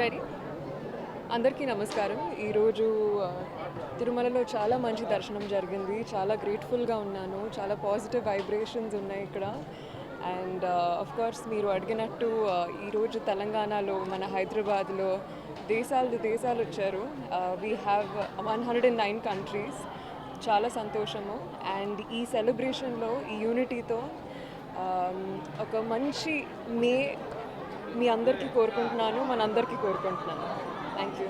Ready. అందరికీ నమస్కారం. ఈరోజు తిరుమలలో చాలా మంచి దర్శనం జరిగింది. చాలా గ్రేట్ఫుల్గా ఉన్నాను. చాలా పాజిటివ్ వైబ్రేషన్స్ ఉన్నాయి ఇక్కడ. అండ్ ఆఫ్ కోర్స్ మీరు అడిగినట్టు ఈరోజు తెలంగాణలో మన హైదరాబాద్లో దేశాలు దేశాలు వచ్చారు. We have one hundred and nine countries చాలా సంతోషము. అండ్ ఈ సెలబ్రేషన్లో ఈ యూనిటీతో ఒక మంచి మే మీ అందరికీ కోరుకుంటున్నాను మనందరికీ కోరుకుంటున్నాను. Thank you